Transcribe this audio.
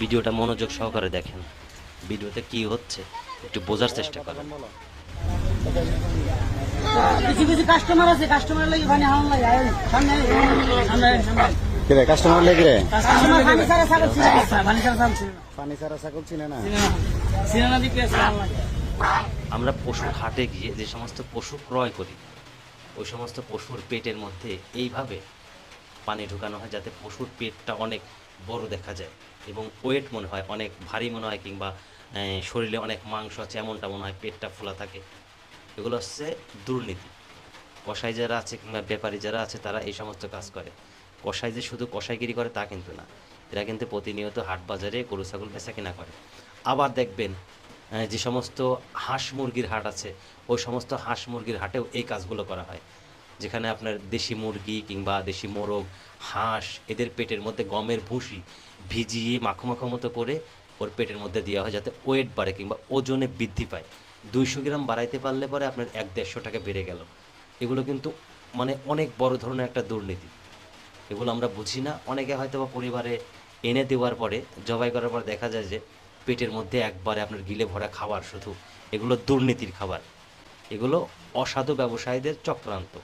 ভিডিওটা মনোযোগ সহকারে দেখেন। ভিডিওতে কি হচ্ছে একটু বোঝার চেষ্টা করেন। কিছু কিছু কাস্টমার আছে কাস্টমার লাগে পানি হাওয়ান লাগে সামনে সামনে আয়, সামনে। আয়। কিরে কাস্টমার লেগে রে? কাস্টমার পানি ছাড়া ছাগল ছিল না, পানি ছাড়া ছাগল ছিল না। পানি ছাড়া ছাগল চিনে না। ছিল না। ছিল আছে, আমরা পশু হাটে গিয়ে যে সমস্ত পশু ক্রয় করি ওই সমস্ত পশুর পেটের মধ্যে এইভাবে পানি ঢুকানো হয় যাতে পশুর পেটটা অনেক বড় দেখা যায় এবং ওয়েট মনে হয়, অনেক ভারী মনে হয় কিংবা শরীরে অনেক মাংস আছে এমনটা মনে হয় পেটটা ফোলা থাকে। এগুলো হচ্ছে দুর্নীতি। কষাই যারা আছে কিংবা ব্যাপারী যারা আছে তারা এই সমস্ত কাজ করে। কষাই যে শুধু কসাইগিরি করে তা কিন্তু না। এরা কিন্তু প্রতিনিয়ত হাট বাজারে গরু, ছাগল বেচা কিনা করে। আবার দেখবেন যে সমস্ত হাঁস মুরগির হাট আছে, ওই সমস্ত হাঁস মুরগির হাটেও এই কাজগুলো করা হয়। যেখানে আপনার দেশি মুরগি কিংবা দেশি মোরগ, হাঁস, এদের পেটের মধ্যে গমের ভুসি ভিজিয়ে মাখো মাখো মতো করে ওর পেটের মধ্যে দেওয়া হয় যাতে ওয়েট বাড়ে কিংবা ওজনে বৃদ্ধি পায়। দুইশো গ্রাম বাড়াইতে পারলে পরে আপনার এক দেড়শো টাকা বেড়ে গেল। এগুলো কিন্তু মানে অনেক বড় ধরনের একটা দুর্নীতি। এগুলো আমরা বুঝি না। অনেকে হয়তো বা পরিবারে এনে দেওয়ার পরে, জবাই করার পর দেখা যায় যে পেটের মধ্যে একবারে আপনার গিলে ভরা খাবার শুধু এগুলো দুর্নীতির খাবার। এগুলো অসাধু ব্যবসায়ীদের চক্রান্ত।